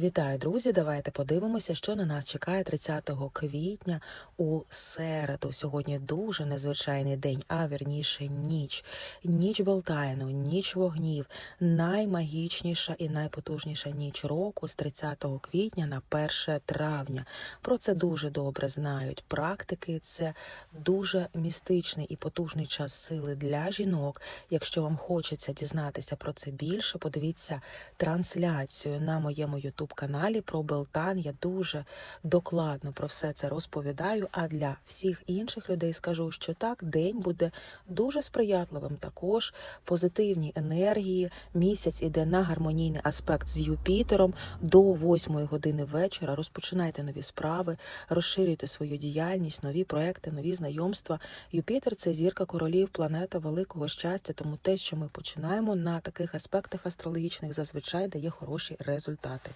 Вітаю, друзі! Давайте подивимося, що на нас чекає 30 квітня у середу. Сьогодні дуже незвичайний день, а вірніше ніч. Ніч Болтайну, ніч вогнів, наймагічніша і найпотужніша ніч року з 30 квітня на 1 травня. Про це дуже добре знають практики. Це дуже містичний і потужний час сили для жінок. Якщо вам хочеться дізнатися про це більше, подивіться трансляцію на моєму ютуб каналі про Белтан. Я дуже докладно про все це розповідаю. А для всіх інших людей скажу, що так, день буде дуже сприятливим. Також позитивні енергії. Місяць іде на гармонійний аспект з Юпітером до 8 години вечора. Розпочинайте нові справи, розширюйте свою діяльність, нові проекти, нові знайомства. Юпітер це зірка королів, планета великого щастя. Тому те, що ми починаємо на таких аспектах астрологічних, зазвичай дає хороші результати.